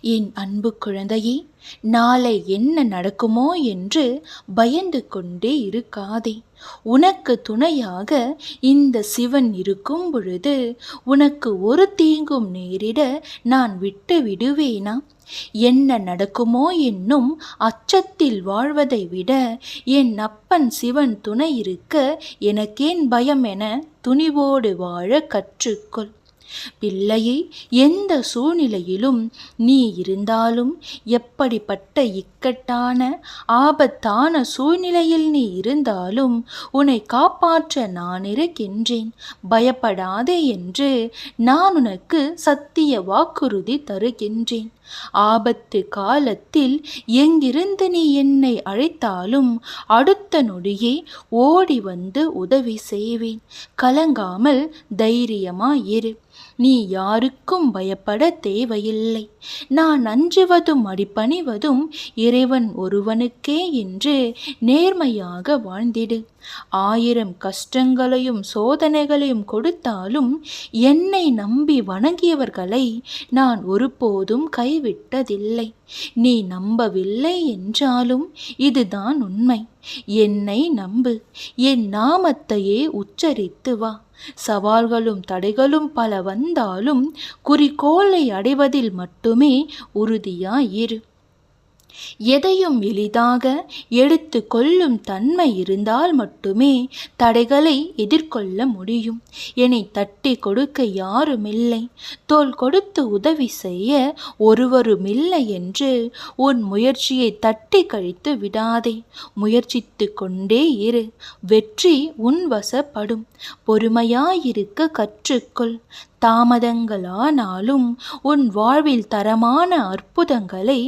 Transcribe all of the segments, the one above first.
என் அன்பு குழந்தையே நாளை என்ன நடக்குமோ என்று பயந்து கொண்டே இருக்காதே. உனக்கு துணையாக இந்த சிவன் இருக்கும் பொழுது உனக்கு ஒரு தீங்கும் நேரிட நான் விட்டு விடுவேனா? என்ன நடக்குமோ என்னும் அச்சத்தில் வாழ்வதை விட என் அப்பன் சிவன் துணை இருக்க எனக்கேன் பயம் என துணிவோடு வாழ கற்றுக்கொள். பிள்ளையை எந்த சூழ்நிலையிலும் நீ இருந்தாலும் எப்படிப்பட்ட இக் இக்கட்டான ஆபத்தான சூழ்நிலையில் நீ இருந்தாலும் உன்னை காப்பாற்ற நான் இருக்கின்றேன். பயப்படாதே என்று நான் உனக்கு சத்திய வாக்குறுதி தருகின்றேன். ஆபத்து காலத்தில் எங்கிருந்து நீ என்னை அழைத்தாலும் அடுத்த நொடியே ஓடி வந்து உதவி செய்வேன். கலங்காமல் தைரியமாயிரு. நீ யாருக்கும் பயப்பட தேவையில்லை. நான் அஞ்சுவதும் அடிப்பணிவதும் இறைவன் ஒருவனுக்கே என்று நேர்மையாக வாழ்ந்திடு. ஆயிரம் கஷ்டங்களையும் சோதனைகளையும் கொடுத்தாலும் என்னை நம்பி வணங்கியவர்களை நான் ஒருபோதும் கைவிட்டதில்லை. நீ நம்பவில்லை என்றாலும் இதுதான் உண்மை. என்னை நம்பு. என் நாமத்தையே உச்சரித்து வா. சவால்களும் தடைகளும் பல வந்தாலும் குறிக்கோளை அடைவதில் மட்டுமே உறுதியாயிரு. எதையும் எளிதாக எடுத்து கொள்ளும் தன்மை இருந்தால் மட்டுமே தடைகளை எதிர்கொள்ள முடியும். என்னை தட்டி கொடுக்க யாருமில்லை. தோல் கொடுத்து உதவி செய்ய ஒருவருமில்லை என்று உன் முயற்சியை தட்டி கழித்து விடாதே. முயற்சித்து கொண்டே இரு. வெற்றி உன் வசப்படும் பொறுமையாயிருக்க கற்றுக்கொள். தாமதங்களானாலும் உன் வாழ்வில் தரமான அற்புதங்களை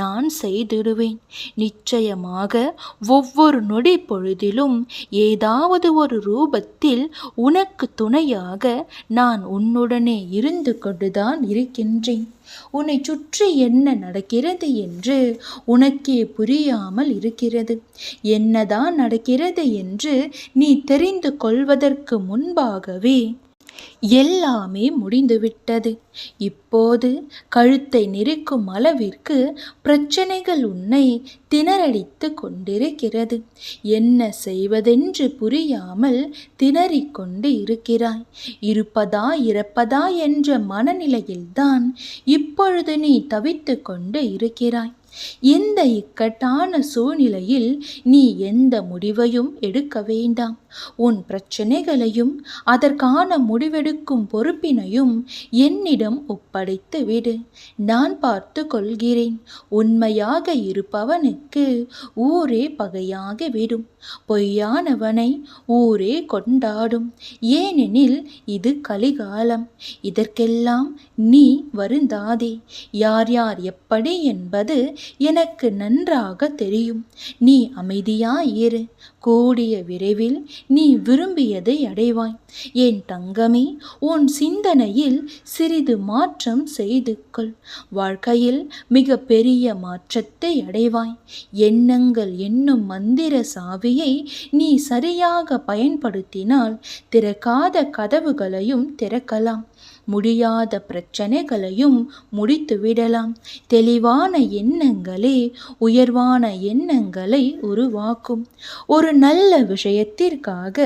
நான் செய்திடுவேன். நிச்சயமாக ஒவ்வொரு நொடி பொழுதிலும் ஏதாவது ஒரு ரூபத்தில் உனக்கு துணையாக நான் உன்னுடனே இருந்து கொண்டுதான் இருக்கின்றேன். உன்னை சுற்றி என்ன நடக்கிறது என்று உனக்கே புரியாமல் இருக்கிறது. என்னதான் நடக்கிறது என்று நீ தெரிந்து கொள்வதற்கு முன்பாகவே எல்லாமே முடிந்துவிட்டது. இப்போது கழுத்தை நெருக்கும் அளவிற்கு பிரச்சனைகள் உன்னை திணறடித்து கொண்டிருக்கிறது. என்ன செய்வதென்று புரியாமல் திணறிக்கொண்டு இருக்கிறாய். இருப்பதா இறப்பதா என்ற மனநிலையில்தான் இப்பொழுது நீ தவித்து கொண்டு இருக்கிறாய். இந்த இக்கட்டான சூழ்நிலையில் நீ எந்த முடிவையும் எடுக்க வேண்டாம். உன் பிரச்சனைகளையும் அதற்கான முடிவெடுக்கும் பொறுப்பினையும் என்னிடம் ஒப்படைத்து விடு. நான் பார்த்து கொள்கிறேன். உண்மையாக இருப்பவனுக்கு ஊரே பகையாகிவிடும் பொய்யானவனை ஊரே கொண்டாடும். ஏனெனில் இது கலிகாலம். இதற்கெல்லாம் நீ வருந்தாதே. யார் யார் எப்படி என்பது எனக்கு நன்றாக தெரியும். நீ அமைதியாயிரு. கூடிய விரைவில் நீ விரும்பியதை அடைவாய். என் தங்கமே உன் சிந்தனையில் சிறிது மாற்றம் செய்து கொள். வாழ்க்கையில் மிக பெரிய மாற்றத்தை அடைவாய். எண்ணங்கள் என்னும் மந்திர சாவியை நீ சரியாக பயன்படுத்தினால் திறக்காத கதவுகளையும் திறக்கலாம். முடியாத பிரச்சனைகளையும் முடித்து விடலாம். தெளிவான எண்ணங்களே உயர்வான எண்ணங்களை உருவாக்கும். ஒரு நல்ல விஷயத்திற்காக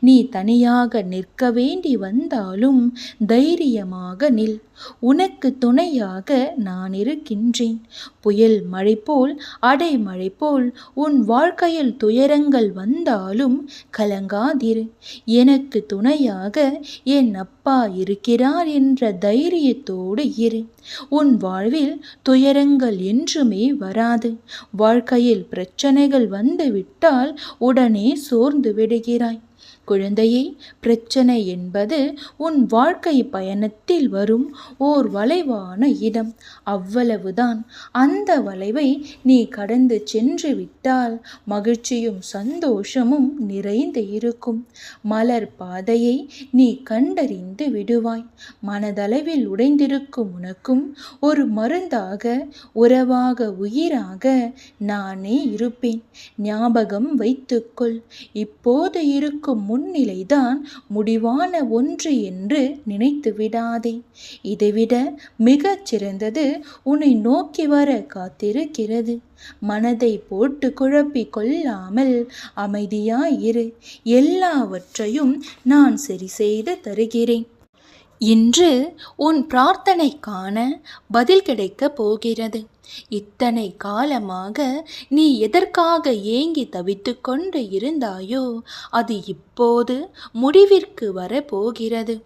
நீ தனியாக நிற்க வேண்டி வந்தாலும் தைரியமாக நில். உனக்கு துணையாக நான் இருக்கின்றேன். புயல் மழை போல் அடைமழை போல் உன் வாழ்க்கையில் துயரங்கள் வந்தாலும் கலங்காதிரு. எனக்கு துணையாக என் அப்பா இருக்கிறார் என்ற தைரியத்தோடு இரு. உன் வாழ்வில் துயரங்கள் என்றுமே வராது. வாழ்க்கையில் பிரச்சனைகள் வந்துவிட்டால் உடனே சோர்ந்து விடுகிறாய். குழந்தையே பிரச்சனை என்பது உன் வாழ்க்கை பயணத்தில் வரும் ஓர் வளைவான இடம். அவ்வளவுதான். அந்த வளைவை நீ கடந்து சென்று விட்டால் மகிழ்ச்சியும் சந்தோஷமும் நிறைந்து இருக்கும். மலர் பாதையை நீ கண்டறிந்து விடுவாய். மனதளவில் உடைந்திருக்கும் உனக்கும் ஒரு மருந்தாக உறவாக உயிராக நானே இருப்பேன். ஞாபகம் வைத்துக்கொள். இப்போது இருக்கும் முன்னிலைதான் முடிவான ஒன்று என்று நினைத்து விடாதே. இதைவிட மிகச் சிறந்தது உன்னை நோக்கி வர காத்திருக்கிறது. மனதை போட்டு குழப்பி கொள்ளாமல் அமைதியாயிரு எல்லாவற்றையும் நான் சரி செய்து தருகிறேன். இன்று உன் பிரார்த்தனைக்கான பதில் கிடைக்கப் போகிறது. இத்தனை காலமாக நீ எதற்காக ஏங்கி தவித்துக் கொண்டு இருந்தாயோ அது இப்போது முடிவிற்கு வரப்போகிறது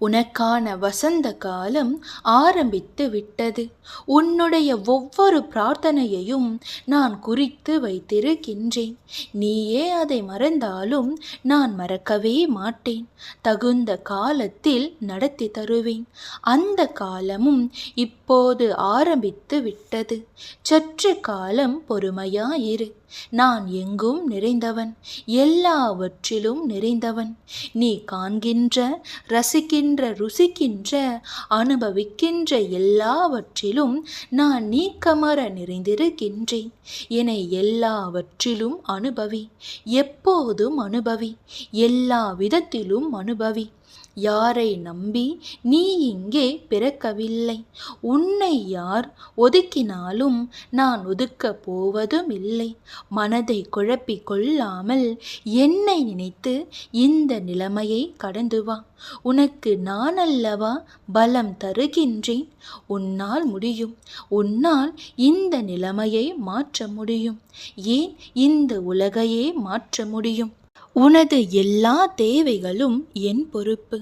உனக்கான வசந்த காலம் ஆரம்பித்து விட்டது. உன்னுடைய ஒவ்வொரு பிரார்த்தனையையும் நான் குறித்து வைத்திருக்கின்றேன். நீயே அதை மறந்தாலும் நான் மறக்கவே மாட்டேன். தகுந்த காலத்தில் நடத்தி தருவேன். அந்த காலமும் இப்போது ஆரம்பித்து விட்டது. சற்று காலம் பொறுமையாயிரு. நான் எங்கும் நிறைந்தவன். எல்லாவற்றிலும் நிறைந்தவன். நீ காண்கின்ற ரசிக்கின்ற ருசிக்கின்ற அனுபவிக்கின்ற எல்லாவற்றிலும் நான் நீக்கமர நிறைந்திருக்கின்றேன். என எல்லாவற்றிலும் அனுபவி எப்போதும் அனுபவி எல்லா விதத்திலும் அனுபவி யாரை நம்பி நீ இங்கே பிறக்கவில்லை? உன்னை யார் ஒதுக்கினாலும் நான் ஒதுக்கப் போவதும் இல்லை மனதை குழப்பிக் கொள்ளாமல் என்னை நினைத்து இந்த நிலைமையை கடந்து வா. உனக்கு நான் அல்லவா பலம் தருகின்றேன்? உன்னால் முடியும். உன்னால் இந்த நிலைமையை மாற்ற முடியும். ஏன் இந்த உலகையே மாற்ற முடியும்? உனது எல்லா தேவைகளும் என் பொறுப்பு.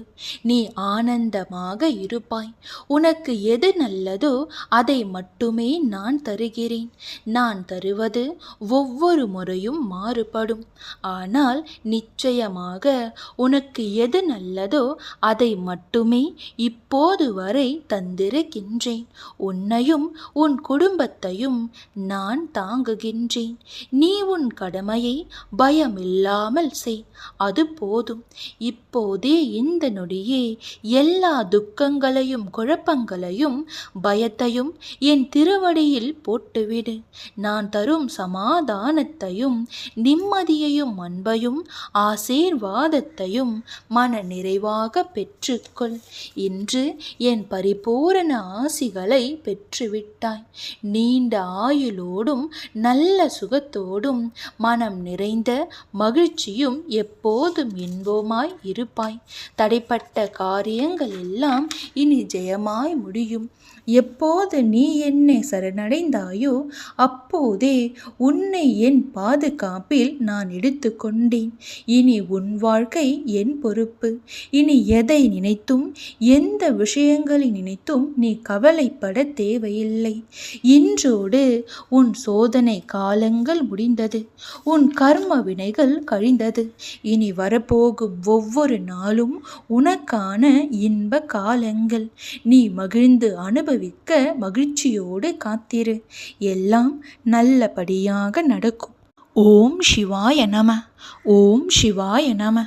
நீ ஆனந்தமாக இருப்பாய். உனக்கு எது நல்லதோ அதை மட்டுமே நான் தருகிறேன். நான் தருவது ஒவ்வொரு முறையும் மாறுபடும். ஆனால் நிச்சயமாக உனக்கு எது நல்லதோ அதை மட்டுமே இப்போது வரை தந்திருக்கின்றேன். உன்னையும் உன் குடும்பத்தையும் நான் தாங்குகின்றேன். நீ உன் கடமையை பயமில்லாமல் ஆசை. அது போதும். இப்போதே இந்த நொடியே எல்லா துக்கங்களையும் குழப்பங்களையும் பயத்தையும் என் திருவடியில் போட்டுவிடு. நான் தரும் சமாதானத்தையும் நிம்மதியையும் அன்பையும் ஆசீர்வாதத்தையும் மன நிறைவாக பெற்றுக்கொள். இன்று என் பரிபூரண ஆசிகளை பெற்றுவிட்டாய். நீண்ட ஆயுளோடும் நல்ல சுகத்தோடும் மனம் நிறைந்த மகிழ்ச்சியும் எப்போதும் இன்பமாய் இருப்பாய். தடைப்பட்ட காரியங்கள் எல்லாம் இனி ஜெயமாய் முடியும். எப்போது நீ என்னை சரணடைந்தாயோ அப்போதே உன்னை என் பாதுகாப்பில் நான் எடுத்துக்கொண்டேன். இனி உன் வாழ்க்கை என் பொறுப்பு. இனி எதை நினைத்தும் எந்த விஷயங்களை நினைத்தும் நீ கவலைப்பட தேவையில்லை. இன்றோடு உன் சோதனை காலங்கள் முடிந்தது. உன் கர்ம வினைகள் கழிந்தது. இனி வரப்போகும் ஒவ்வொரு நாளும் உனக்கான இன்ப காலங்கள். நீ மகிழ்ந்து அனுபவிக்க மகிழ்ச்சியோடு காத்திரு. எல்லாம் நல்லபடியாக நடக்கும். ஓம் சிவாய நம. ஓம் சிவாய நம.